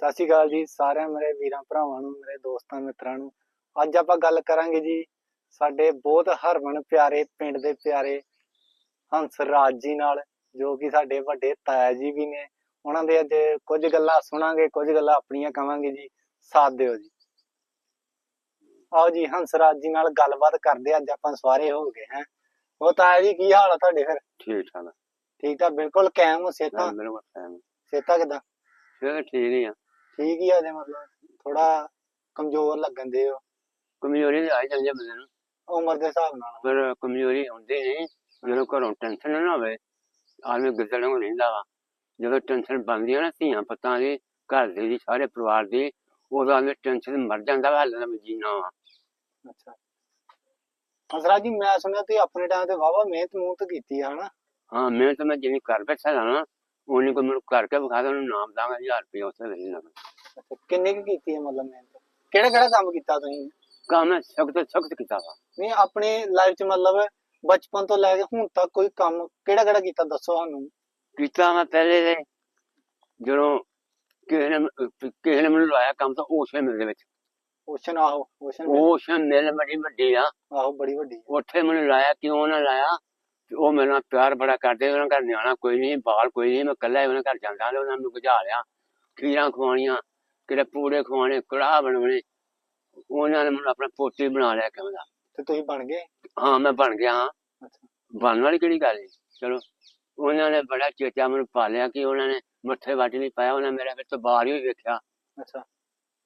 ਸਤਿ ਸ਼੍ਰੀ ਅਕਾਲ ਜੀ ਸਾਰਿਆਂ ਮੇਰੇ ਵੀਰਾਂ ਭਰਾਵਾਂ ਨੂੰ ਮੇਰੇ ਦੋਸਤਾਂ ਮਿੱਤਰਾਂ ਨੂੰ। ਅੱਜ ਆਪਾਂ ਗੱਲ ਕਰਾਂਗੇ ਜੀ ਸਾਡੇ ਬਹੁਤ ਹਰਮਨ ਪਿਆਰੇ ਪਿੰਡ ਦੇ ਪਿਆਰੇ ਹੰਸ ਰਾਜ ਜੀ ਨਾਲ ਜੋ ਕਿ ਸਾਡੇ ਵੱਡੇ ਤਾਇਆ ਜੀ ਵੀ ਨੇ। ਉਹਨਾਂ ਦੇ ਅੱਜ ਕੁਝ ਗੱਲਾਂ ਸੁਣਾਂਗੇ ਕੁਝ ਗੱਲਾਂ ਆਪਣੀਆਂ ਕਵਾਂਗੇ ਜੀ। ਸਾਥ ਦਿਓ ਜੀ। ਆਓ ਜੀ ਹੰਸ ਰਾਜ ਜੀ ਨਾਲ ਗੱਲਬਾਤ ਕਰਦੇ। ਅੱਜ ਆਪਾਂ ਸਵਾਰੇ ਹੋ ਗਏ ਹੈ। ਉਹ ਤਾਇਆ ਜੀ ਕੀ ਹਾਲ ਆ ਤੁਹਾਡੇ ਫਿਰ? ਠੀਕ ਠਾਕ। ਠੀਕ ਠਾਕ ਬਿਲਕੁਲ ਕਾਇਮ ਹੋ ਸੇਤਾ ਮੈਂ ਮੇਰੇ ਕੋਲ ਟਾਈਮ ਸੇਤਾ ਕਿਦਾਂ? ਫਿਰ ਠੀਕ ਹੀ ਆ ਠੀਕ ਹੀ ਆ ਜੇ ਮਤਲਬ ਥੋੜਾ ਕਮਜ਼ੋਰ ਲੱਗਣ ਦੇ ਹੋ ਕਮਜ਼ੋਰੀ ਆ ਜਾਂਦੀ ਆ ਬੰਦੇ ਨੂੰ। ਉਮਰ ਦੇ ਹਿਸਾਬ ਨਾਲ। ਪਰ ਕਮਜ਼ੋਰੀ ਹੁੰਦੀ ਨਹੀਂ ਜਦੋਂ ਘਰੋਂ ਟੈਨਸ਼ਨ ਨਾ ਹੋਵੇ ਆਦਮੀ ਗਿੱਦੜ ਨੂੰ ਰਹਿੰਦਾ ਵਾ। ਜਦੋਂ ਟੈਨਸ਼ਨ ਬਣਦੀ ਆ ਨਾ ਧੀਆਂ ਪੁੱਤਾਂ ਦੀ ਘਰ ਦੀ ਦੀ ਸਾਰੇ ਪਰਿਵਾਰ ਦੀ ਉਦੋਂ ਆਦਮੀ ਟੈਨਸ਼ਨ ਮਰ ਜਾਂਦਾ ਵਾ ਹਾਲੇ ਤਾਂ ਜੀਣਾ ਵਾ। ਅੱਛਾ। ਹਸਰਾ ਜੀ ਮੈਂ ਸੁਣਿਆ ਤੁਸੀਂ ਆਪਣੇ ਟਾਈਮ ਤੇ ਵਾਵਾ ਮਿਹਨਤ ਮੂਹਨਤ ਕੀਤੀ ਆ ਹਨਾ? ਹਾਂ ਮੈਂ ਤਾਂ ਮੈਂ ਜਿਵੇਂ ਘਰ ਬੈਠਾ ਨਾ ਉਹਨੇ ਕੋ ਮੈਨੂੰ ਕਰਕੇ ਵਿਖਾ ਦੇ ਉਹਨੂੰ ਨਾਮ ਦਾਂਗਾ 1000 ਰੁਪਏ ਉੱਥੇ ਦੇ ਦੇਣਾ ਅੱਛਾ ਕਿੰਨੀ ਕੁ ਕੀਤੀ ਹੈ ਮਤਲਬ ਮਿਹਨਤ? ਕਿਹੜਾ ਕਿਹੜਾ ਕੰਮ ਕੀਤਾ ਤੁਸੀਂ? ਕੰਮ ਸਖਤ ਸਖਤ ਕੀਤਾ ਵਾ। ਨਹੀਂ ਆਪਣੇ ਲਾਈਫ 'ਚ ਮਤਲਬ ਬਚਪਨ ਤੋਂ ਲੈ ਕੇ ਹੁਣ ਤੱਕ ਕੋਈ ਕੰਮ ਕਿਹੜਾ ਕਿਹੜਾ ਕੀਤਾ ਦੱਸੋ ਸਾਨੂੰ। ਕੀਤਾ ਮੈਂ ਪਹਿਲੇ ਦੇ ਜਦੋਂ ਕਿਸੇ ਨੇ ਕਿਸੇ ਨੇ ਮੈਨੂੰ ਲਾਇਆ ਕੰਮ ਤਾਂ ਉਸੇ ਮਿਲ ਦੇ ਵਿੱਚ। ਓਸ਼ਨ ਆਹੋ ਓਸ਼ਨ ਉਸੇ ਮਿਲ ਬੜੀ ਵੱਡੀ ਆ। ਆਹੋ ਬੜੀ ਵੱਡੀ ਹੈ। ਉੱਥੇ ਮੈਨੂੰ ਲਾਇਆ ਕਿਉਂ ਨਾ ਲਾਇਆ? ਉਹ ਮੇਰੇ ਨਾਲ ਪਿਆਰ ਬੜਾ ਕਰਦੇ ਉਹਨਾਂ ਘਰ ਨਿਆਣਾ ਕੋਈ ਨਹੀਂ ਬਾਲ ਕੋਈ ਨਹੀਂ ਮੈਂ ਇਕੱਲਾ ਹੀ ਉਹਨਾਂ ਘਰ ਜਾਂਦਾ ਤੇ ਉਹਨਾਂ ਨੂੰ ਬੁਝਾ ਲਿਆ। ਖੀਰਾਂ ਖਵਾਉਣੀਆਂ ਕਿਤੇ ਪੂੜੇ ਖਵਾਉਣੇ ਕੜਾਹ ਬਣਾਉਣੇ ਉਹਨਾਂ ਨੇ ਮੈਨੂੰ ਆਪਣਾ ਪੋਤੀ ਬਣਾ ਲਿਆ ਕਹਿੰਦਾ ਤੇ ਤੁਸੀਂ ਬਣ ਗਏ? ਹਾਂ ਮੈਂ ਬਣ ਗਿਆ ਹਾਂ। ਬਣਨ ਵਾਲੀ ਕਿਹੜੀ ਗੱਲ ਹੈ ਚਲੋ ਉਹਨਾਂ ਨੇ ਬੜਾ ਚੇਚਾ ਮੈਨੂੰ ਪਾਲਿਆ ਕਿ ਉਹਨਾਂ ਨੇ ਮੱਥੇ ਵੱਟ ਨਹੀਂ ਪਾਇਆ ਉਹਨਾਂ ਮੇਰੇ ਵਿੱਚ ਬਾਹਰ ਹੀ ਵੇਖਿਆ। ਅੱਛਾ।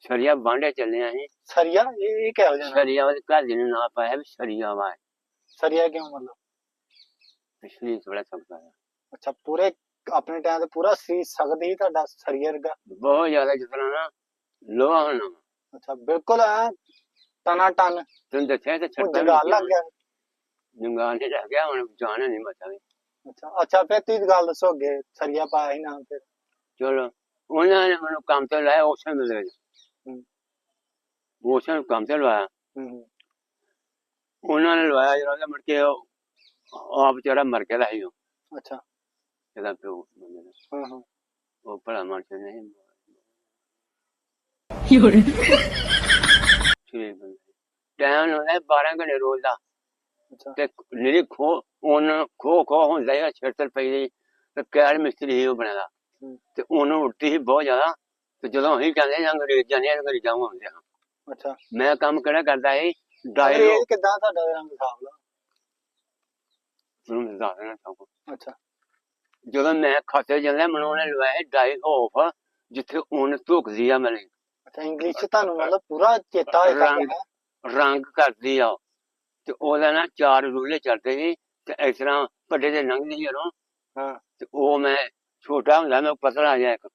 ਸ਼ਰੀਆ ਬਾਂਡੇ ਚੱਲੇ ਅਸੀਂ। ਸਰੀਆ? ਇਹ ਇਹ ਕਿਹੋ ਜਿਹਾ? ਸ਼ਰੀਆ ਵਾਲੇ ਘਰ ਨੇ ਨਾਂ ਪਾਇਆ ਵੀ ਸ਼ਰੀਆ ਵਾ ਸਰੀਆ ਕਿਉਂ ਮਤਲਬ? ਪਿਛਲੀ ਬੜਾ ਸਕਦਾ ਹੈ ਅੱਛਾ ਪੂਰੇ ਆਪਣੇ ਟਾਈਮ ਤੇ ਪੂਰਾ ਸੀ ਸਕਦੀ ਸੀ ਤੁਹਾਡਾ ਸਰੀਆ ਵਰਗਾ? ਬਹੁਤ ਜ਼ਿਆਦਾ ਜਿਤਨਾ ਨਾ ਲੋਹਾ ਹੋਣਾ ਅੱਛਾ ਬਿਲਕੁਲ ਐ ਟਨਾ ਟਨ। ਤੈਨੂੰ ਦੱਸਿਆ ਤੇ ਛੱਟਾ ਜਗਾਲ ਲੱਗ ਗਿਆ। ਜੰਗਾਲ ਨਹੀਂ ਲੱਗ ਗਿਆ ਹੁਣ ਜਾਣਾ ਨਹੀਂ ਮਤਾ ਵੀ। ਅੱਛਾ ਅੱਛਾ ਫਿਰ ਤੁਸੀਂ ਗੱਲ ਦੱਸੋ ਅੱਗੇ ਸਰੀਆ ਪਾਇਆ ਸੀ ਨਾ ਫਿਰ? ਚਲੋ ਉਹਨਾਂ ਨੇ ਮੈਨੂੰ ਕੰਮ ਤੇ ਲਾਇਆ ਉਸੇ ਮਿਲ ਵਿੱਚ। ਹੂੰ। ਉਸੇ ਨੂੰ ਕੰਮ ਤੇ ਲਵਾਇਆ। ਹੂੰ ਹੂੰ। ਉਹਨਾਂ ਨੇ ਲਵਾਇਆ ਜਿਹੜਾ ਮੁੜ ਕੇ ਉਹ ਆਪ ਵਿਚਾਰਾ ਮਰ ਗਿਆ ਸੀ ਉਹ। ਅੱਛਾ। ਇਹਦਾ ਪਿਓ ਬੰਦੇ ਦਾ। ਹਾਂ ਹਾਂ। ਉਹ ਭਲਾ ਮਨਸ਼ ਨਹੀਂ। ਟਾਈਮ ਹੁੰਦਾ 12 ਘੰਟੇ ਰੋਜ਼ ਦਾ। ਅੱਛਾ। ਤੇ ਜਿਹੜੀ ਖੋ ਉਹਨਾਂ ਖੋ ਖੋ ਹੁੰਦਾ ਹੈ ਛੇਤਰ ਪਈ ਦੀ ਤੇ ਕੈਰ ਮਿਸਤਰੀ ਹੀ ਉਹ ਬਣਾਦਾ ਹੂੰ। ਤੇ ਉਹਨੂੰ ਉੱਟੀ ਸੀ ਬਹੁਤ ਜ਼ਿਆਦਾ। ਤੇ ਜਦੋਂ ਅਸੀਂ ਜਾਂਦੇ ਜਾਂ ਅੰਗਰੇਜ਼ ਜਾਂਦੇ ਆ ਅੰਗਰੇਜ਼ਾਂ ਹੁੰਦੇ ਆ। ਅੱਛਾ। ਮੈਂ ਕੰਮ ਕਿਹੜਾ ਕਰਦਾ ਸੀ? ਡਾਇਲੋ ਅੰਗਰੇਜ਼ ਕਿਦਾਂ ਤੁਹਾਡਾ ਰੰਗ ਹਿਸਾਬ ਤੁਹਾਨੂੰ ਦੱਸ ਦੇਣਾ ਚਾਹੁੰਦਾ ਅੱਛਾ। ਜਦੋਂ ਮੈਂ ਖਾਤੇ ਜਾਂਦਾ ਮੈਨੂੰ ਉਹਨੇ ਲਵਾਇਆ ਡਾਈ ਆਫ ਜਿੱਥੇ ਉਹਨ ਧੁਕਦੀ ਆ ਮੈਨੂੰ ਅੱਛਾ ਇੰਗਲਿਸ਼ ਚ ਤੁਹਾਨੂੰ ਮਤਲਬ ਪੂਰਾ ਚੇਤਾ ਹੈ ਰੰਗ ਰੰਗ ਕਰਦੀ ਆ। ਤੇ ਉਹਦਾ ਨਾ ਚਾਰ ਰੂਲੇ ਚੱਲਦੇ ਸੀ ਤੇ ਇਸ ਤਰ੍ਹਾਂ ਵੱਡੇ ਦੇ ਲੰਘਦੀ ਉਦੋਂ ਹਾਂ। ਤੇ ਉਹ ਮੈਂ ਛੋਟਾ ਹੁੰਦਾ ਮੈਂ ਪਤਲਾ ਜਿਹਾ ਇੱਕ।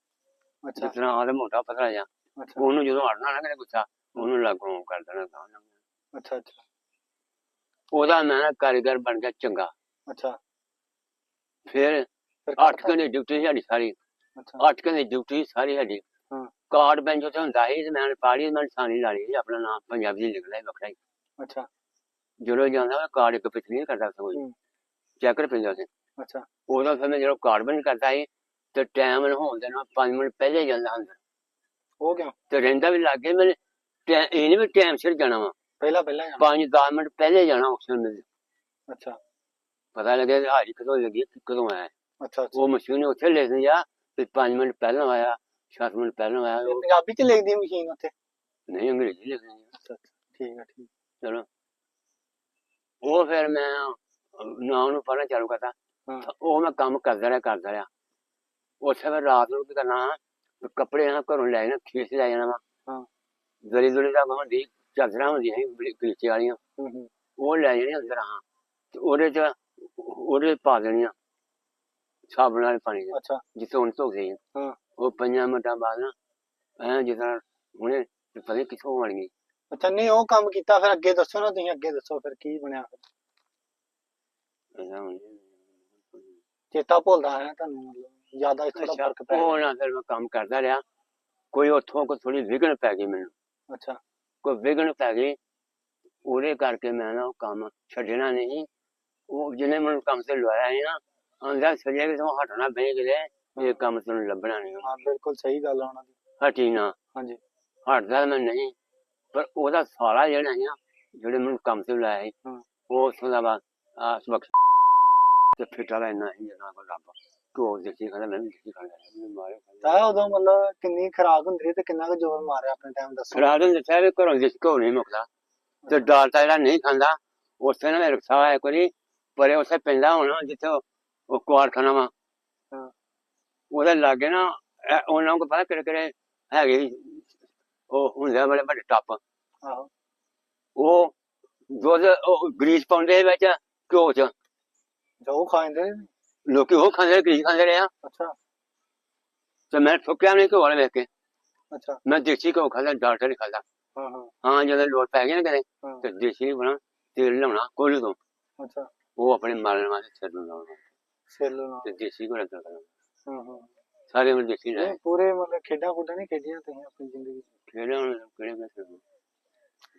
ਅੱਛਾ। ਜਿਸ ਤਰ੍ਹਾਂ ਆਦੇ ਮੋਟਾ ਪਤਲਾ ਜਿਹਾ। ਉਹਨੂੰ ਜਦੋਂ ਅੜਨਾ ਨਾ ਕਰੇ ਗੁੱਸਾ ਉਹਨੂੰ ਲਾਗੂ ਕਰ ਦੇਣਾ। ਤਾਂ। ਅੱਛਾ ਅੱਛਾ। ਉਹਦਾ ਨਾ ਕਾਰੀਗਰ ਬਣ ਗਿਆ ਚੰਗਾ। ਅੱਛਾ। ਫਿਰ ਫਿਰ 8 ਘੰਟੇ ਡਿਊਟੀ ਸਾਡੀ ਸਾਰੀ। ਅੱਛਾ। 8 ਘੰਟੇ ਡਿਊਟੀ ਸਾਰੀ ਸਾਡੀ। ਹਾਂ। ਕਾਰਡ ਬੈਂਚ ਉੱਤੇ ਹੁੰਦਾ ਸੀ ਤੇ ਮੈਂ ਪਾੜੀ ਮੈਂ ਸਾਨੀ ਲਾ ਲਈ ਸੀ, ਆਪਣਾ ਨਾਮ ਪੰਜਾਬੀ ਚ ਲਿਖਦਾ ਸੀ ਵੱਖਰਾ ਹੀ। ਅੱਛਾ। ਜਦੋਂ ਜਾਂਦਾ ਮੈਂ ਕਾਰਡ ਇੱਕ ਪਿਛਲੀ ਨਹੀਂ ਕਰਦਾ ਸੀ ਕੋਈ। ਹੂੰ। ਚੈੱਕ ਪੈਂਦਾ ਸੀ ਅੱਛਾ। ਉਦੋਂ ਫਿਰ ਮੈਂ ਜਦੋਂ ਕਾਰਡ ਬੈਂਚ ਕਰਦਾ ਸੀ ਤੇ ਟਾਈਮ ਨੂੰ ਹੋਣ ਦੇ ਨਾਲ 5 ਮਿੰਟ ਪਹਿਲੇ ਹੀ ਜਾਂਦਾ ਅੰਦਰ ਉਹ ਕਿਉਂ? ਤੇ ਰਹਿੰਦਾ ਵੀ ਲੱਗੇ ਮੇਰੇ ਇਹ ਨਹੀਂ ਵੀ ਟਾਈਮ ਸਿਰ ਜਾਣਾ ਵਾ। ਪਹਿਲਾਂ ਪਹਿਲਾਂ ਜਾਣਾ। 5-10 ਮਿੰਟ ਪਹਿਲੇ ਜਾਣਾ ਉਸ ਵੇਲੇ ਅੱਛਾ। ਪਤਾ ਲੱਗਿਆ ਕਿ ਹਾਜ਼ਰੀ ਕਦੋਂ ਲੱਗੀ ਕਦੋਂ ਆਇਆ। ਅੱਛਾ ਅੱਛਾ। ਉਹ ਮਸ਼ੀਨ ਉੱਥੇ ਲਿਖਦੀ ਆ ਤੇ 5 ਮਿੰਟ ਪਹਿਲਾਂ ਆਇਆ 7 ਮਿੰਟ ਪਹਿਲਾਂ ਆਇਆ ਉਹ ਪੰਜਾਬੀ ਚ ਲਿਖਦੀ ਹੈ ਮਸ਼ੀਨ ਉੱਤੇ ਨਹੀਂ ਅੰਗਰੇਜ਼ੀ ਲਿਖਦੀ ਆ। ਅੱਛਾ ਠੀਕ ਹੈ ਠੀਕ ਚਲੋ। ਉਹ ਫਿਰ ਮੈਂ ਨਾ ਉਹਨੂੰ ਪੜ੍ਹਨਾ ਚਾਲੂ ਕਰਤਾ। ਹਾਂ। ਤਾਂ ਉਹ ਮੈਂ ਕੰਮ ਕਰਦਾ ਰਿਹਾ ਕਰਦਾ ਰਿਹਾ। ਉੱਥੇ ਫਿਰ ਰਾਤ ਨੂੰ ਕੀ ਕਰਨਾ ਵੀ ਕੱਪੜੇ ਨਾ ਘਰੋਂ ਲੈ ਜਾਣਾ ਖੇਸ ਲੈ ਜਾਣਾ ਵਾ। ਹਾਂ। ਦਰੀ ਦੁਰੀ ਦਾ ਹੁੰਦੀ ਚਾਦਰਾਂ ਹੁੰਦੀਆਂ ਸੀ ਬੜੀ ਕਲੀਚੇ ਵਾਲੀਆਂ। ਹੂੰ ਹੂੰ। ਉਹ ਲੈ ਜਾਣੀ ਅੰਦਰ ਹਾਂ। ਤੇ ਉਹਦੇ ਚ ਉਹਦੇ ਪਾ ਦੇਣੀਆਂ ਸਾਬਣ ਵਾਲੇ ਪਾਣੀ ਚ ਅੱਛਾ। ਜਿੱਥੇ ਹੁਣ ਧੋ ਗਈ ਹਾਂ। ਉਹ ਪੰਜਾਂ ਮਿੰਟਾਂ ਬਾਅਦ ਨਾ ਐ ਜਿੱਦਾਂ ਹੁਣੇ ਪਤਾ ਕਿੱਥੋਂ ਬਣ ਗਈ। ਅੱਛਾ ਨਹੀਂ ਉਹ ਕੰਮ ਕੀਤਾ ਫਿਰ ਅੱਗੇ ਦੱਸੋ ਨਾ ਤੁਸੀਂ ਅੱਗੇ ਦੱਸੋ ਫਿਰ ਕੀ ਬਣਿਆ ਚੇਤਾ ਭੁੱਲਦਾ ਹੈ ਤੁਹਾਨੂੰ ਜ਼ਿਆਦਾ ਇਸ ਅੱਛਾ ਫ਼ਰਕ ਪੈ ਉਹ ਨਾ ਫਿਰ ਮੈਂ ਕੰਮ ਕਰਦਾ ਰਿਹਾ। ਕੋਈ ਉੱਥੋਂ ਕੋਈ ਥੋੜੀ ਵਿਗਣ ਪੈ ਗਈ ਮੈਨੂੰ। ਅੱਛਾ। ਕੋਈ ਵਿਗਣ ਪੈ ਗਈ। ਉਹਦੇ ਕਰਕੇ ਮੈਂ ਨਾ ਉਹ ਕੰਮ ਛੱਡਣਾ ਨਹੀਂ। ਉਹ ਜਿਹਨੇ ਮੈਨੂੰ ਕੰਮ ਤੇ ਲਵਾਇਆ ਸੀ ਨਾ ਆਂਦਾ ਸਰੀਆ ਕਿ ਤੂੰ ਹਟਣਾ ਬੈ ਗਏ ਇਹ ਕੰਮ ਤੈਨੂੰ ਲੱਭਣਾ ਨਹੀਂ ਹਾਂ ਬਿਲਕੁਲ ਸਹੀ ਗੱਲ ਆ ਉਹਨਾਂ ਦੀ। ਹਟੀ ਨਾ। ਹਾਂਜੀ। ਹਟਦਾ ਮੈਂ ਨਹੀਂ ਪਰ ਉਹਦਾ ਸਾਲਾ ਜਿਹੜਾ ਹੈ ਨਾ ਜਿਹੜੇ ਮੈਨੂੰ ਕੰਮ ਤੇ ਲਾਇਆ ਸੀ ਹਾਂ। ਉਹ ਉੱਥੋਂ ਦਾ ਬਾਅਦ ਆ ਸਬਕ ਤੇ ਫਿੱਟਾ ਇੰਨਾ ਹੀ ਜਨਾ ਕੋ ਰੱਬ ਕੋ ਦੇਖੀ ਖਾਂਦਾ ਮੈਂ ਵੀ ਦੇਖੀ ਮਾਰੇ ਤਾਂ ਉਦੋਂ ਮਤਲਬ ਕਿੰਨੀ ਖਰਾਕ ਹੁੰਦੀ ਸੀ ਤੇ ਕਿੰਨਾ ਕੁ ਜ਼ੋਰ ਮਾਰਿਆ ਆਪਣੇ ਟਾਈਮ ਦੱਸੋ। ਖਰਾਬ ਨੂੰ ਦੱਸਿਆ ਵੀ ਘਰੋਂ ਜਿਸ ਕੋ ਨਹੀਂ ਮੁਕਦਾ ਤੇ ਡਾਲ ਤਾਂ ਜਿਹੜਾ ਨਹੀਂ ਖਾਂਦਾ ਉੱਥੇ ਨਾ ਰਖਾ ਹੋਇਆ ਕੋਈ ਪਰੇ ਉੱਥੇ ਪੈਂਦਾ ਹੋਣਾ ਜਿੱਥੇ ਉਹ- ਕੁਆਰਖਾਨਾ ਵਾ। ਉਹਦੇ ਲਾਗੇ ਨਾ ਇਹ ਉਹਨਾਂ ਕੋ ਪਤਾ ਕਿਹੜੇ ਕਿਹੜੇ ਹੈਗੇ ਸੀ, ਉਹ ਹੁੰਦੇ ਆ ਬੜੇ ਵੱਡੇ ਟੱਪ। ਆਹੋ। ਉਹ ਦੁੱਧ ਉਹ ਗਰੀਸ ਪਾਉਂਦੇ ਵਿੱਚ ਘਿਓ ਚ। ਜੋ ਖਾਂਦੇ ਨੇ ਲੋਕੀ ਉਹ ਖਾਂਦੇ ਗਰੀਸ ਖਾਂਦੇ ਰਹੇ ਆ। ਅੱਛਾ। ਤੇ ਮੈਂ ਠੁੱਕਿਆ ਨਹੀਂ ਘਿਓ ਵਾਲੇ ਵੇਖ ਕੇ। ਅੱਛਾ। ਮੈਂ ਦੇਸੀ ਘਿਓ ਖਾਂਦਾ ਡਾਕਟਰ ਨਹੀਂ ਖਾਂਦਾ ਹਾਂ ਹਾਂ। ਹਾਂ ਜਦੋਂ ਲੋੜ ਪੈ ਗਈ ਨਾ ਕਦੇ ਹਾਂ। ਤੇ ਦੇਸੀ ਬਣਾ ਤੇਲ ਲਿਆਉਣਾ ਕੋਲ ਤੋਂ। ਅੱਛਾ। ਉਹ ਆਪਣੇ ਮਾਰਨ ਵਾਸਤੇ ਸਿਰ ਨੂੰ ਲਾਉਣਾ ਸੇਲੂ ਨਾਲ ਤੇ ਦੇਸੀ ਘੋੜਾ ਤਾਂ ਕਰਨਾ ਹਾਂ ਹਾਂ ਸਾਰੇ ਮੈਂ ਦੇਸੀ ਲੈ ਇਹ ਪੂਰੇ ਮਤਲਬ ਖੇਡਾਂ ਖੁੱਡਾਂ ਨਹੀਂ ਖੇਡੀਆਂ ਤੁਸੀਂ ਆਪਣੀ ਜ਼ਿੰਦਗੀ 'ਚ? ਖੇਡਾਂ ਹੁਣ ਕਿਹੜੇ ਮੈਂ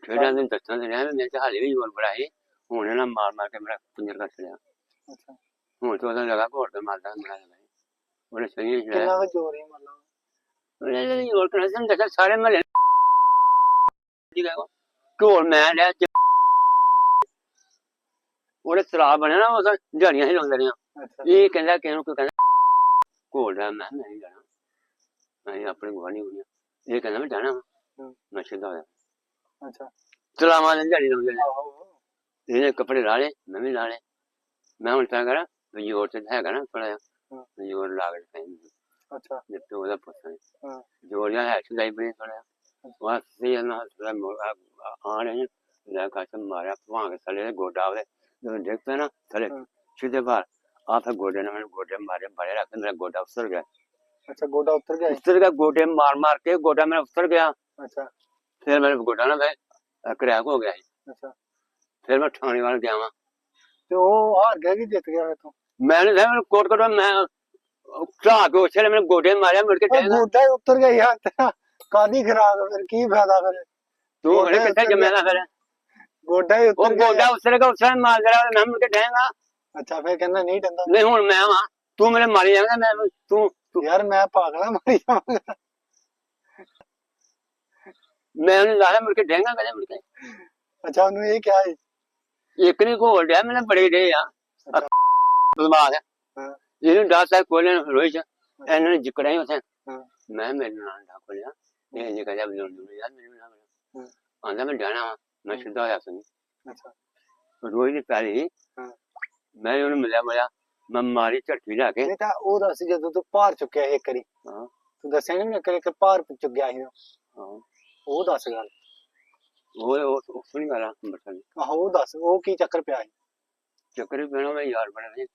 ਖੇਡਾਂ ਦੇ ਦੱਸਾਂ ਤੇ ਰਿਹਾ ਮੇਰੇ ਤੇ ਹਾਲੇ ਵੀ ਜ਼ੋਰ ਬੜਾ ਹੈ ਹੁਣ ਇਹਨਾਂ ਮਾਰ ਮਾਰ ਕੇ ਮੇਰਾ ਪੰਜਰ ਕੱਟ ਲਿਆ ਅੱਛਾ ਹੁਣ ਤੋਂ ਉਹਦਾ ਲਗਾ ਘੋੜ ਤੇ ਮਾਰਦਾ ਮੇਰਾ ਉਹਨੇ ਸਹੀ ਹੈ ਕਿੰਨਾ ਕੁ ਜ਼ੋਰ ਹੀ ਮਤਲਬ ਉਹਨੇ ਨਹੀਂ ਜ਼ੋਰ ਕਰਨਾ ਸੀ ਦੱਸਿਆ ਸਾਰੇ ਮਹੱਲੇ ਦੀ ਗਾ ਘੋੜ ਮੈਂ ਲਿਆ ਚ- ਉਹਦੇ ਤਲਾਬ ਬਣਿਆ ਨਾ ਉਹ ਝਾੜੀਆਂ ਹੀ ਲਾਉਂਦੇ ਨੇ। ਅੱਛਾ। ਇਹ ਕਹਿੰਦਾ ਕਿਹਨੂੰ ਕੋਈ ਕਹਿੰਦਾ ਘੋੜ ਦਾ ਮੈਂ ਨਹੀਂ ਜਾਣਾ। ਮੈਂ ਆਪਣੇ ਗਵਾਨੀ ਹੋਣੀ। ਇਹ ਕਹਿੰਦਾ ਮੈਂ ਜਾਣਾ। ਮੈਂ ਸਿੱਧਾ ਹੋਇਆ ਅੱਛਾ। ਤਲਾਵਾਂ ਦੇ ਝਾੜੀ ਲਾਉਂਦੇ ਨੇ। ਇਹਨੇ ਕੱਪੜੇ ਲਾ ਲਏ ਮੈਂ ਵੀ ਲਾ ਲਏ। ਮੈਂ ਹੁਣ ਤਾਂ ਕਰਾਂ ਜ਼ੋਰ ਤੇ ਹੈਗਾ ਨਾ ਥੋੜਾ ਹਾਂ। ਜ਼ੋਰ ਲਾ ਕੇ ਖਾਈ ਅੱਛਾ। ਜਿੱਤੇ ਉਹਦਾ ਪੁੱਛਾਂ ਹਾਂ। ਜਿਹਾ ਹੈ ਸਦਾਈ ਬਣੀ ਥੋੜਾ ਵਾਸੀ ਨਾ ਥੋੜਾ ਮੋੜਾ ਆ ਰਹੇ ਲੈ ਕਾਸ਼ ਮਾਰਿਆ ਭਾਂਗ ਥਲੇ ਦੇ ਗੋਡਾ ਉਹਦੇ। ਜਦੋਂ ਦੇਖ ਪਿਆ ਨਾ ਥਲੇ ਹਾਂ। ਸਿੱਧੇ ਬਾਹਰ ਆ ਫਿਰ ਗੋਡੇ ਨਾਲ ਮੈਨੂੰ ਗੋਡੇ ਮਾਰੇ ਬੜੇ ਰੱਖ ਮੇਰਾ ਗੋਡਾ ਉਸਰ ਗਿਆ ਅੱਛਾ ਗੋਡਾ ਉੱਤਰ ਗਿਆ ਸੀ? ਉਸਰ ਗਿਆ ਗੋਡੇ ਮਾਰ ਮਾਰ ਕੇ ਗੋਡਾ ਮੇਰਾ ਉਸਰ ਗਿਆ ਅੱਛਾ ਫਿਰ ਮੇਰੇ ਗੋਡਾ ਨਾ ਮੈਂ ਕਰੈਕ ਹੋ ਗਿਆ ਸੀ ਅੱਛਾ ਫਿਰ ਮੈਂ ਥਾਣੇ ਵੱਲ ਗਿਆ ਵਾਂ ਤੇ ਉਹ ਹਾਰ ਗਿਆ ਕਿ ਜਿੱਤ ਗਿਆ ਫਿਰ ਤੋਂ ਮੈਂ ਨਹੀਂ ਮੈਨੂੰ ਕੋਟ ਕੋਟ ਮੈਂ ਚਾਹ ਕੇ ਉਸੇ ਮੇਰੇ ਗੋਡੇ ਮਾਰਿਆ ਮੁੜ ਕੇ ਉਹ ਟੈਂਗਾ ਗੋਡਾ ਹੀ ਉੱਤਰ ਗਿਆ ਯਾਰ ਤੇਰਾ ਕਾਦੀ ਖਰਾਕ ਫਿਰ ਕੀ ਫਾਇਦਾ ਫਿਰ ਤੂੰ ਗੋਡਾ ਮੇਰੇ ਹੀ ਕਿੱਥੇ ਉੱਤਰ ਜੰਮਿਆ ਗਿਆ। ਨਾ ਫਿਰ ਗੋਡਾ ਹੀ ਉਹ ਉੱਤਰ ਗਿਆ ਗੋਡਾ ਉਸਰੇ ਦਾ ਉਸਰੇ ਮਾਰ ਜਰਾ ਮੈਂ ਮੁੜ ਕੇ ਟੈਂਗਾ ਅੱਛਾ ਫਿਰ ਕਹਿੰਦਾ ਨਹੀਂ ਡੰਦਾ ਨਹੀਂ ਹੁਣ ਮੈਂ ਵਾਂ। ਤੂੰ ਮੇਰੇ ਮਾਰੀ ਜਾਵੇਂਗਾ ਮੈਂ ਤੂੰ ਤੂੰ- ਯਾਰ ਮੈਂ ਪਾਗਲਾ ਮਾਰੀ ਜਾਵਾਂਗਾ। ਮੈਂ ਉਹਨੂੰ ਲਾਇਆ ਮੁੜ ਕੇ ਟੈਂਗਾ ਕਦੇ ਮੁੜ ਕੇ। ਅੱਛਾ ਉਹਨੂੰ ਇਹ ਕਿਹਾ ਸੀ। ਇੱਕ ਨਹੀਂ ਘੋਲ ਡਿਆ ਮੈਨੂੰ ਬੜੇ ਡੇ ਆ। ਅੱਛਾ। ਬਦਮਾਸ਼। ਹਾਂ। ਇਹਨੂੰ ਡਾਸਾ ਕੋਲੇ ਰੋਈ ਚ ਇਹਨਾਂ ਨੇ ਜਿਕੜਿਆ ਹੀ ਉਥੇ। ਹਾਂ। ਮੈਂ ਮੈਨੂੰ ਨਾਲ ਡਾ ਕੋਲਿਆ ਇਹ ਜੀ ਕਹਿੰਦਾ ਬਲੋਂ ਨੂੰ। ਯਾਰ ਮੈਨੂੰ ਨਾ ਹਾਂ। ਆਂਦਾ ਮੈਂ ਵਾਂ। ਮੈਂ ਸਿੱਧਾ ਹੋਇਆ ਸੀ ਅੱਛਾ। ਰੋਈ ਦੀ ਪੈਰੀ ਹਾਂ। ਮੈਂ ਉਹਨੂੰ ਮਿਲਿਆ ਮਿਲਿਆ ਮੈਂ ਮਾਰੀ ਝਟਕੀ ਲਾ ਕੇ। ਤਾਂ ਉਹ ਦੱਸ ਜਦੋਂ ਤੂੰ ਭਾਰ ਚੁੱਕਿਆ ਇੱਕ ਵਾਰੀ। ਹਾਂ। ਤੂੰ ਦੱਸਿਆ ਨਹੀਂ ਮੈਂ ਇੱਕ ਭਾਰ ਚੁੱਕਿਆ ਸੀ ਹਾਂ। ਉਹ ਦੱਸ ਗੱਲ। ਉਹ ਉਹ ਉਹ ਸੁਣੀ ਗਾਲਾ ਬਸਨ ਆਹੋ ਉਹ ਦੱਸ ਉਹ ਕੀ ਚੱਕਰ ਪਿਆ ਸੀ? ਚੱਕਰ ਪੈਣਾ ਮੈਂ ਯਾਰ ਬਣਾ ਸੀ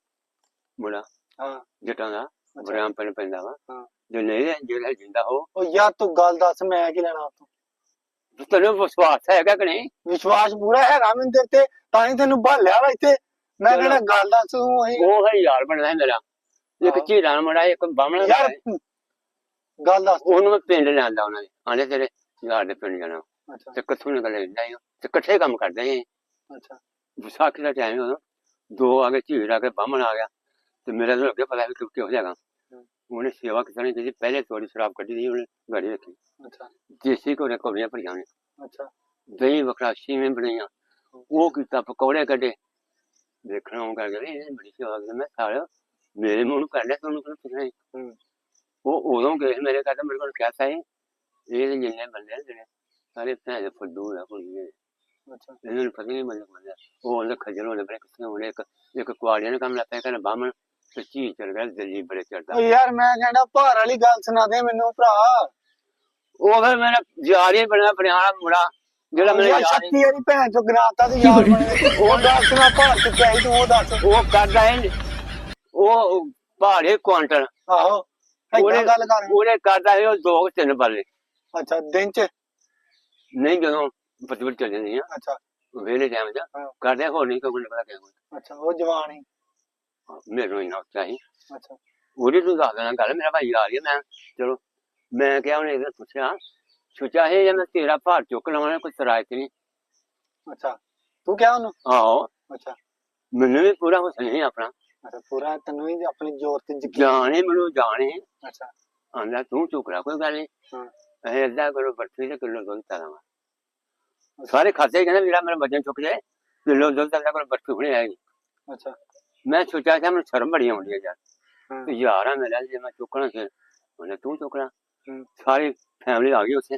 ਮੁੰਡਾ। ਹਾਂ। ਜਟਾਂ ਦਾ। ਬਰਾਮ ਪੈਣ ਪੈਂਦਾ ਵਾ। ਹਾਂ। ਜੇ ਨਹੀਂ ਜਿਹੜਾ ਜਿੰਦਾ ਹੋ। ਉਹ ਯਾਰ ਤੂੰ ਗੱਲ ਦੱਸ ਮੈਂ ਕੀ ਲੈਣਾ ਉਤੋਂ ਤੈਨੂੰ ਵਿਸ਼ਵਾਸ ਹੈਗਾ ਕਿ ਨਹੀਂ? ਵਿਸ਼ਵਾਸ ਪੂਰਾ ਹੈਗਾ ਮੈਨੂੰ ਤੇਰੇ ਤੇ ਤਾਂ ਹੀ ਤੈਨੂੰ ਭਾਲਿਆ ਵਾ ਇੱਥੇ। ਮੈਂ। ਕਹਿੰਦਾ ਗੱਲ ਦੱਸ ਤੂੰ ਉਹੀ? ਉਹ ਹੈ ਯਾਰ ਬਣਦਾ ਹੈ ਮੇਰਾ। ਇੱਕ ਹਾਂ। ਝੀੜਾ ਮੁੰਡਾ ਇੱਕ ਬਾਹਮਣਾ ਯਾਰ ਗੱਲ ਦੱਸ। ਉਹਨੂੰ ਮੈਂ ਪਿੰਡ ਲਿਆਂਦਾ ਉਹਨਾਂ ਦੇ। ਆਂਦੇ ਤੇਰੇ ਯਾਰ ਦੇ ਪਿੰਡ ਜਾਣਾ। ਤੇ ਕਿੱਥੋਂ ਨਿਕਲੇ ਹੀ ਉਹ। ਤੇ ਇਕੱਠੇ ਕੰਮ ਕਰਦੇ ਸੀ। ਅੱਛਾ। ਵਿਸਾਖੀ ਦਾ ਟਾਈਮ ਉਦੋਂ। ਦੋ ਆ ਗਏ ਝੀੜ ਆ ਕੇ ਬਾਹਮਣ ਆ ਗਿਆ। ਤੇ ਮੇਰਾ ਤਾਂ ਅੱਗੇ ਪਤਾ ਵੀ ਕਿ ਹੋ ਜਾਏਗਾ। ਉਹਨੇ ਸੇਵਾ ਕਿਤਨੀ ਕੀਤੀ ਪਹਿਲੇ ਥੋੜੀ ਸ਼ਰਾਬ ਕੱਢੀ ਦੀ ਉਹਨੇ ਗਾੜੀ ਰੱਖੀ। ਅੱਛਾ। ਦੇਸੀ ਕੋਲੇ ਕੋਲੀਆਂ ਭਰੀਆਂ ਨੇ। ਅੱਛਾ। ਦਹੀਂ ਵਖਰਾ ਛੀਵੇਂ ਬਣਾਈਆਂ। ਉਹ ਕੀਤਾ ਪਕੌੜੇ ਕੱਢੇ। ਦੇਖਣਾ ਉਹ ਕਰ ਗਏ ਇਹ ਬੜੀ ਸੇਵਾ ਕੀਤੀ। ਮੈਂ ਸਾਲਿਓ ਮੇਰੇ ਮੂੰਹ ਨੂੰ ਕਰਨਾ ਤੁਹਾਨੂੰ ਕੋਈ ਪੁੱਛਣਾ ਉਹ ਉਦੋਂ ਗਏ ਮੇਰੇ ਤੇ ਮੇਰੇ ਕੋਲ ਕਿਹਾ ਸੀ। ਇਹ ਜਿੰਨੇ ਬੰਦੇ ਨੇ ਜਿਹੜੇ ਸਾਰੇ ਭੈਣ ਫੁੱਦੂ ਆ ਕੋਈ ਨਹੀਂ ਅੱਛਾ। ਇਹਨਾਂ ਨੂੰ ਪਤਾ ਨਹੀਂ ਬੰਦੇ ਉਹ ਉਹਦੇ ਖਜਲ ਹੋਣੇ ਬੜੇ ਕਿੱਥੇ ਹੋਣੇ। ਇੱਕ ਇੱਕ ਕੁਆੜੀਆਂ ਨੇ ਕੰਮ ਲੱਪਿਆ ਕਰਨ ਬਾਹਮਣ ਤੇ ਚੀ ਚੜ ਗਿਆ ਦਿੱਲੀ ਬੜੇ ਚੜਦਾ ਉਹ ਯਾਰ ਮੈਂ ਕਹਿੰਦਾ ਭਾਰ ਵਾਲੀ ਗੱਲ ਸੁਣਾ ਦੇ ਮੈਨੂੰ ਭਰਾ। ਉਹ ਫਿਰ ਮੇਰਾ ਯਾਰ ਹੀ ਬਣਿਆ ਪੜਿਆਣਾ ਮੁੰਡਾ ਜਿਹੜਾ ਮੇਰੇ ਯਾਰ ਯਾਰ ਸੀ। ਛੱਤੀ ਵਾਲੀ ਭੈਣ ਚੋ ਗਨਾਤਾ ਤੇ ਯਾਰ ਬਣੇ ਉਹ ਦੱਸ ਨਾ ਭਾਰ ਚੁੱਕਿਆ ਸੀ ਤੂੰ ਉਹ ਦੱਸ। ਉਹ ਕਰਦਾ ਹੈ ਉਹ ਪਹਾੜੇ ਕੁਆਂਟਲ। ਆਹੋ ਏਦਾਂ ਗੱਲ ਕਰ। ਉਹਨੇ ਕਰਦਾ ਹੈ ਉਹ ਦੋ ਕੁ ਤਿੰਨ ਬੱਲੇ ਅੱਛਾ ਦਿਨ ਚ? ਨਹੀਂ ਜਦੋਂ ਪਤਵਰ ਚੱਲ ਜਾਂਦੀ ਆ। ਅੱਛਾ। ਵੇਲੇ ਟਾਈਮ ਚ। ਹਾਂ। ਕਰਦੇ ਹੋਰ ਨਹੀਂ ਕੋਈ ਪਤਾ ਕਿਉਂ ਅੱਛਾ ਉਹ ਜਵਾਨ ਹੀ ਮੈਨੂੰ ਇੰਨਾ ਚਾਹੀ ਅੱਛਾ ਉਹਦੇ ਤੋਂ ਦੱਸ ਦੇਣਾ ਗੱਲ ਮੇਰਾ ਭਾਈ ਆ ਗਿਆ ਮੈਂ ਚਲੋ ਮੈਂ ਕਿਹਾ ਉਹਨੇ ਇਹਨੇ ਪੁੱਛਿਆ ਸੋਚਿਆ ਇਹ ਜੇ ਮੈਂ ਤੇਰਾ ਭਾਰ ਚੁੱਕ ਲਵਾਂ ਕੋਈ ਸਰਾਇ ਤੇ ਨਹੀਂ ਅੱਛਾ ਤੂੰ ਕਿਹਾ ਉਹਨੂੰ ਆਹੋ ਅੱਛਾ ਮੈਨੂੰ ਵੀ ਪੂਰਾ ਹੁਸਨ ਨਹੀਂ ਆਪਣਾ ਅੱਛਾ ਪੂਰਾ ਤੈਨੂੰ ਹੀ ਆਪਣੀ ਜ਼ੋਰ ਤੇ ਯਕੀਨ ਜਾਣੇ ਮੈਨੂੰ ਜਾਣੇ ਅੱਛਾ ਆਂਦਾ ਤੂੰ ਚੁੱਕ ਲੈ ਕੋਈ ਗੱਲ ਨਹੀਂ ਹਾਂ ਇਹ ਅੱਧਾ ਕਿਲੋ ਬਰਫੀ ਤੇ ਕਿਲੋ ਦੁੱਧ ਤਾਲਾਂਗਾ ਸਾਰੇ ਖਾਤੇ ਕਹਿੰਦੇ ਵੀਰਾ ਮੇਰਾ ਵਜਨ ਚੁੱਕ ਜਾਏ ਕਿਲੋ ਦੁੱਧ ਅੱਧਾ ਕਿਲੋ ਬਰਫੀ ਹੁਣੇ ਆਏਗੀ ਅੱਛਾ ਮੈਂ ਸੋਚਿਆ ਕਿ ਮੈਨੂੰ ਸ਼ਰਮ ਬੜੀ ਆਉਂਦੀ ਹੈ ਯਾਰ। ਹਾਂ। ਤੇ ਯਾਰ ਆ ਮੇਰਾ ਜੇ ਮੈਂ ਚੁੱਕਣਾ ਸੀ ਉਹਨੇ ਤੂੰ ਚੁੱਕਣਾ। ਹੂੰ। ਸਾਰੀ ਫੈਮਿਲੀ ਆ ਗਈ ਉੱਥੇ।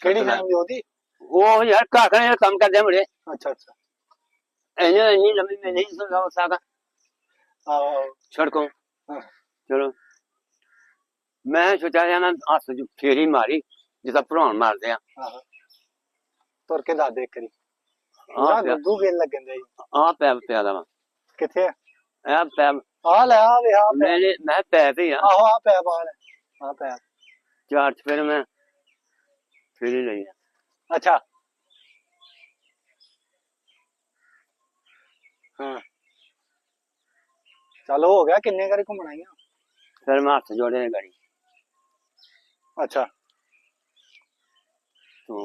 ਕਿਹੜੀ ਹਾਂ। ਫੈਮਿਲੀ ਉਹਦੀ? ਉਹ ਯਾਰ ਕਾਕਾ ਨੇ ਕੰਮ ਕਰਦੇ ਮੁੰਡੇ। ਅੱਛਾ ਅੱਛਾ। ਇਹਨੇ ਇੰਨੀ ਲੰਮੀ ਮੈਂ ਨਹੀਂ ਸੁਣਾ ਸਕਦਾ ਆਹੋ। ਸੜਕੋਂ ਹਾਂ। ਚਲੋ। ਮੈਂ ਸੋਚਿਆ ਕਿ ਮੈਂ ਹੱਥ ਚ ਫੇਰੀ ਮਾਰੀ ਜਿੱਦਾਂ ਭਰਾਉਣ ਮਾਰਦੇ ਆ। ਤੁਰ ਕੇ ਦੇ ਵਾਰੀ। ਆ ਆ ਗੱਗੂ ਵੇਲ ਲੱਗਣ ਦੇ ਆ ਪੈ ਪਿਆ ਦਾ ਵਾ। ਕਿੱਥੇ ਆ ਇਹ ਪੈ ਆ ਲੈ ਆ ਵੇ ਆ ਪੈ ਮੈਨੇ ਮੈਂ ਪੈ ਤੇ ਆ ਆਹੋ ਆ ਪੈ ਬਾਹਰ ਆ ਪੈ ਚਾਰ ਚ ਫਿਰ ਮੈਂ ਫੇਰੀ ਲਈ ਆ। ਅੱਛਾ ਹਾਂ ਚਲੋ ਹੋ ਗਿਆ ਕਿੰਨੇ ਕਰੇ ਘੁੰਮਣਾ ਹੀ ਆ ਫਿਰ ਮੈਂ ਹੱਥ ਜੋੜੇ ਨੇ ਗੜੀ ਅੱਛਾ ਤੂੰ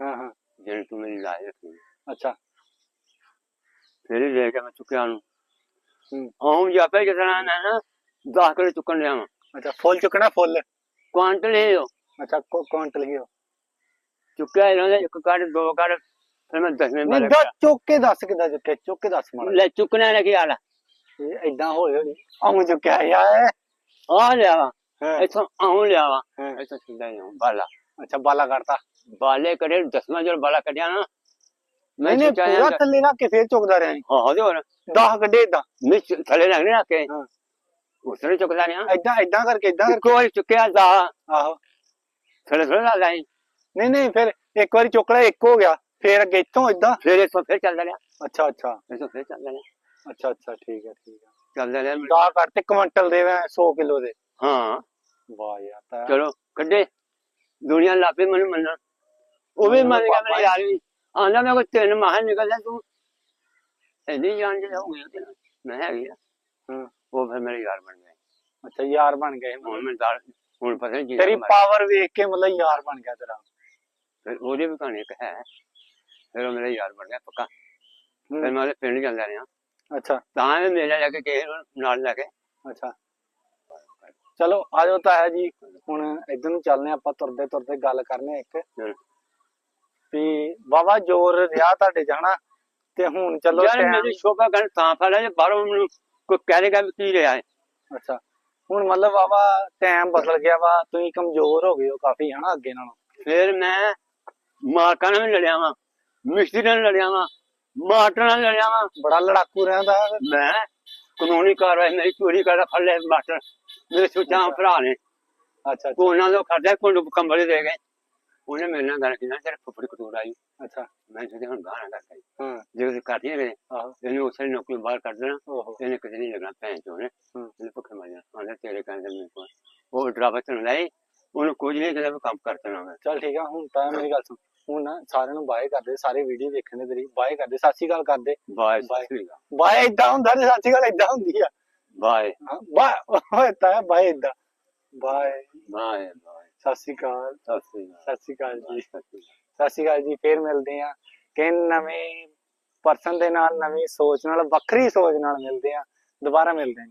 ਹਾਂ ਹਾਂ ਜਿਹੜੇ ਤੂੰ ਮੇਰੀ ਲਾਜ ਰੱਖੀ ਅੱਛਾ ਫੇਰੀ ਲੈ ਕੇ ਮੈਂ ਚੁੱਕਿਆ ਨੂੰ ਹੂੰ। ਆਉਂ ਜਾਪੇ ਜਿਤਨਾ ਨਾ ਨਾ 10 ਕਿਲੋ ਚੁੱਕਣ ਲਿਆ ਵਾਂ। ਅੱਛਾ ਫੁੱਲ ਚੁੱਕਣਾ ਫੁੱਲ? ਕੁਆਂਟਲ ਹੀ ਉਹ। ਅੱਛਾ ਕੋ ਕੁਆਂਟਲ ਹੀ ਹੋ ਚੁੱਕਿਆ ਇਹਨਾਂ ਦੇ ਇੱਕ ਕੱਢ ਦੋ ਕੱਢ ਫਿਰ ਮੈਂ ਦਸਵੇਂ ਨਹੀਂ ਬਾਰੇ ਦੱਸ ਚੁੱਕ ਕੇ ਦੱਸ ਕਿੱਦਾਂ ਚੁੱਕਿਆ ਚੁੱਕ ਕੇ ਦੱਸ ਮਾੜਾ ਲੈ ਚੁੱਕਣਾ ਨੇ ਕੀ ਹਾਲ ਆ ਇਹ ਏਦਾਂ ਹੌਲੀ ਹੌਲੀ ਆਉਂ ਚੁੱਕਿਆ ਯਾਰ। ਆ ਲਿਆ ਵਾ। ਹਾਂ। ਇੱਥੋਂ ਆਉਂ ਲਿਆ ਵਾ। ਹਾਂ। ਇੱਥੋਂ ਸਿੱਧਾ ਹੀ ਆਉਂ ਬਾਲਾ। ਅੱਛਾ ਬਾਲਾ ਕਰਤਾ ਬਾਲੇ ਕਰੇ ਦਸਵਾਂ ਜਦੋਂ ਬਾਲਾ ਕੱਢਿਆ ਨਾ ਨਹੀਂ ਨਹੀਂ ਸੋਚਿਆ ਪੂਰਾ ਥੱਲੇ ਨਾ ਕੇ ਫੇਰ ਚੁੱਕਦਾ ਰਿਹਾ ਹਾਂ ਦੇ ਹੋਰ 10 ਕੱਢੇ ਏਦਾਂ ਮੈਂ ਚ- ਥੱਲੇ ਲੱਗਣੇ ਆ ਕੇ ਹਾਂ। ਉਸਨੇ ਚੁੱਕਦਾ ਰਿਹਾ। ਏਦਾਂ ਏਦਾਂ ਕਰਕੇ ਏਦਾਂ ਕਰਕੇ। ਕੋਈ ਚੁੱਕਿਆ ਦਾ ਆਹੋ। ਥੱਲੇ ਥੱਲੇ ਲਾ ਲਈ ਨਹੀਂ ਨਹੀਂ ਫਿਰ ਇੱਕ ਵਾਰੀ ਚੁੱਕ ਲਿਆ ਇੱਕ ਹੋ ਗਿਆ। ਫੇਰ ਅੱਗੇ ਇੱਥੋਂ ਏਦਾਂ। ਫਿਰ ਇੱਥੋਂ ਫਿਰ ਚੱਲਦਾ ਰਿਹਾ। ਅੱਛਾ ਅੱਛਾ। ਇੱਥੋਂ ਫਿਰ ਚੱਲਦਾ ਰਿਹਾ। ਅੱਛਾ ਅੱਛਾ ਠੀਕ ਹੈ ਠੀਕ ਹੈ। ਚੱਲਦਾ ਰਿਹਾ। ਦਾ ਕੱਟ ਕੁਇੰਟਲ ਦੇ 100 ਕਿਲੋ ਦੇ। ਹਾਂ। ਵਾਹ ਯਾਰ ਤਾਂ ਚਲੋ ਕੱਢੇ। ਦੁਨੀਆ ਲਾਪੇ ਮੈਨੂੰ ਮੰਨਣ। ਉਹ ਵੀ ਮੰਨ ਗਿਆ ਮੇਰੇ ਯਾਰ ਵੀ। ਆਂਦਾ ਮੈਂ ਕੋਈ ਤਿੰਨ ਮਾਹ ਨਿਕਲਦਾ ਤੂੰ। ਇੰਨੀ ਜਾਣ ਜੇ ਹੋ ਗਿਆ ਮੈਂ ਹੈਗੀ ਆ। ਹਾਂ। ਉਹ ਫਿਰ ਮੇਰੇ ਯਾਰ ਬਣ ਗਏ। ਅੱਛਾ ਯਾਰ ਬਣ ਗਏ ਹੁਣ ਮੈਂ ਦਾਲ ਹੁਣ ਪਤਾ ਨਹੀਂ ਤੇਰੀ। ਪਾਵਰ ਵੇਖ ਕੇ ਮਤਲਬ ਯਾਰ ਬਣ ਗਿਆ ਤੇਰਾ। ਫਿਰ ਉਹਦੇ ਵੀ ਕਹਾਣੀ ਇੱਕ ਹੈ। ਫਿਰ ਉਹ ਮੇਰਾ ਯਾਰ ਬਣ ਗਿਆ ਪੱਕਾ। ਫਿਰ ਮੈਂ ਉਹਦੇ ਪਿੰਡ ਜਾਂਦਾ ਰਿਹਾ। ਅੱਛਾ। ਤਾਂ ਵੀ ਮੇਲਾ ਲੈ ਕੇ ਕਿਸੇ ਨੂੰ ਨਾਲ ਲੈ ਕੇ। ਅੱਛਾ। ਚਲੋ ਆਜੋ ਤਾਂ ਹੈ ਜੀ। ਹੁਣ ਇਧਰ ਨੂੰ ਚੱਲਨੇ ਆਪਾਂ ਤੁਰਦੇ ਤੁਰਦੇ ਗੱਲ ਕਰਨੇ ਇੱਕ। ਵੀ ਵਾਵਾ ਜੋਰ ਰਿਹਾ ਤੁਹਾਡੇ ਜਾਣਾ ਤੇ ਹੁਣ ਚਲੋ ਯਾਰ time- ਮੇਰੀ ਸ਼ੋਭਾ ਗੱਲ ਤਾਂ ਫੜਾ ਜੇ ਬਾਹਰੋਂ ਮੈਨੂੰ ਕੋਈ ਕਹਿ ਦੇਗਾ ਵੀ ਕੀ ਰਿਹਾ ਹੈ। ਅੱਛਾ। ਹੁਣ ਮਤਲਬ ਵਾਵਾ ਟਾਈਮ ਬਦਲ ਗਿਆ ਵਾ ਤੁਸੀਂ ਕਮਜ਼ੋਰ ਹੋ ਗਏ ਹੋ ਕਾਫੀ ਹਨਾ ਅੱਗੇ ਨਾਲੋਂ। ਫਿਰ ਮੈਂ ਮਾਰਕਾਂ ਨਾਲ ਵੀ ਲੜਿਆ ਵਾਂ ਮਿਸਤਰੀ ਨਾਲ ਲੜਿਆ ਵਾਂ ਮਾਸਟਰ ਨਾਲ ਲੜਿਆ ਵਾਂ। ਬੜਾ ਲੜਾਕੂ ਰਹਿੰਦਾ ਹੈ। ਮੈਂ ਕਾਨੂੰਨੀ ਕਾਰਵਾਈ ਮੇਰੀ ਚੋਰੀ ਕਰਦਾ ਫੜ ਲਿਆ ਮਾਸਟਰ। ਮੇਰੇ ਸੁਚਾਂ ਭਰਾ ਨੇ। ਅੱਛਾ ਉਹ ਉਹਨਾਂ ਦਾ ਖਰਚਾ ਕੋਲ ਕੰਬਲ ਦੇ ਗਏ। ਉਹਨੇ ਮੇਰੇ ਨਾਲ ਗੱਲ ਕੀਤੀ ਨਾ ਤੇਰੇ ਫੁੱਫੜ ਕਤੂਰ ਆਈ ਅੱਛਾ ਮੈਂ ਸੋਚਿਆ ਹੁਣ ਗਾਣਾ ਕਰਦਾ ਈ। ਹਾਂ ਜੇ ਉਹ ਕਰਦੀਆਂ ਗਏ ਆਹੋ ਇਹਨੂੰ ਉਸੇ ਨੌਕਰੀ ਬਾਹਰ ਕੱਢ ਦੇਣਾ ਇਹਨੇ ਕਿਤੇ ਨਹੀਂ ਲੱਗਣਾ ਭੈਣ ਚੋਂ ਨੇ। ਇਹਨੇ ਭੁੱਖੇ ਮਰ ਜਾਣਾ ਆਂਦਾ ਤੇਰੇ ਕਹਿੰਦੇ ਮੇਰੇ ਕੋਲ ਉਹ ਡਰਾਵਾ ਚਣ ਲਈ ਉਹਨੂੰ ਕੁਝ ਨਹੀਂ ਕਹਿੰਦਾ ਕੰਮ ਕਰ ਦੇਣਾ ਮੈਂ ਚਲ ਠੀਕ ਆ ਹੁਣ ਤਾਂ ਮੇਰੀ ਗੱਲ ਸੁਣ ਹੁਣ ਨਾ ਸਾਰਿਆਂ ਨੂੰ ਬਾਏ ਕਰਦੇ ਸਾਰੇ ਵੀਡੀਓ ਦੇਖਣ ਦੇ ਤੇਰੀ ਬਾਏ ਕਰਦੇ ਸਤਿ ਸ਼੍ਰੀ ਅਕਾਲ ਕਰਦੇ ਬਾਏ ਬਾਏ। ਇਦਾਂ ਹੁੰਦਾ ਤੇ ਸਤਿ ਸ਼੍ਰੀ ਅਕਾਲ ਇਦਾਂ ਹੁੰਦੀ ਆ ਬਾਏ ਬਾਏ ਤਾਂ ਬਾਏ ਇਦਾਂ ਬਾਏ ਬਾਏ ਬਾਏ ਸਤਿ ਸ਼੍ਰੀ ਅਕਾਲ। ਸਤਿ ਸ੍ਰੀ ਅਕਾਲ। ਸਤਿ ਸ਼੍ਰੀ ਅਕਾਲ ਜੀ। ਸਤਿ ਸ੍ਰੀ ਅਕਾਲ ਸਤਿ ਸ਼੍ਰੀ ਅਕਾਲ ਜੀ ਫੇਰ ਮਿਲਦੇ ਆ ਕਿ ਨਵੇਂ ਪਰਸਨ ਦੇ ਨਾਲ ਨਵੀਂ ਸੋਚ ਨਾਲ ਵੱਖਰੀ ਸੋਚ ਨਾਲ ਮਿਲਦੇ ਆ ਦੁਬਾਰਾ ਮਿਲਦੇ ਆ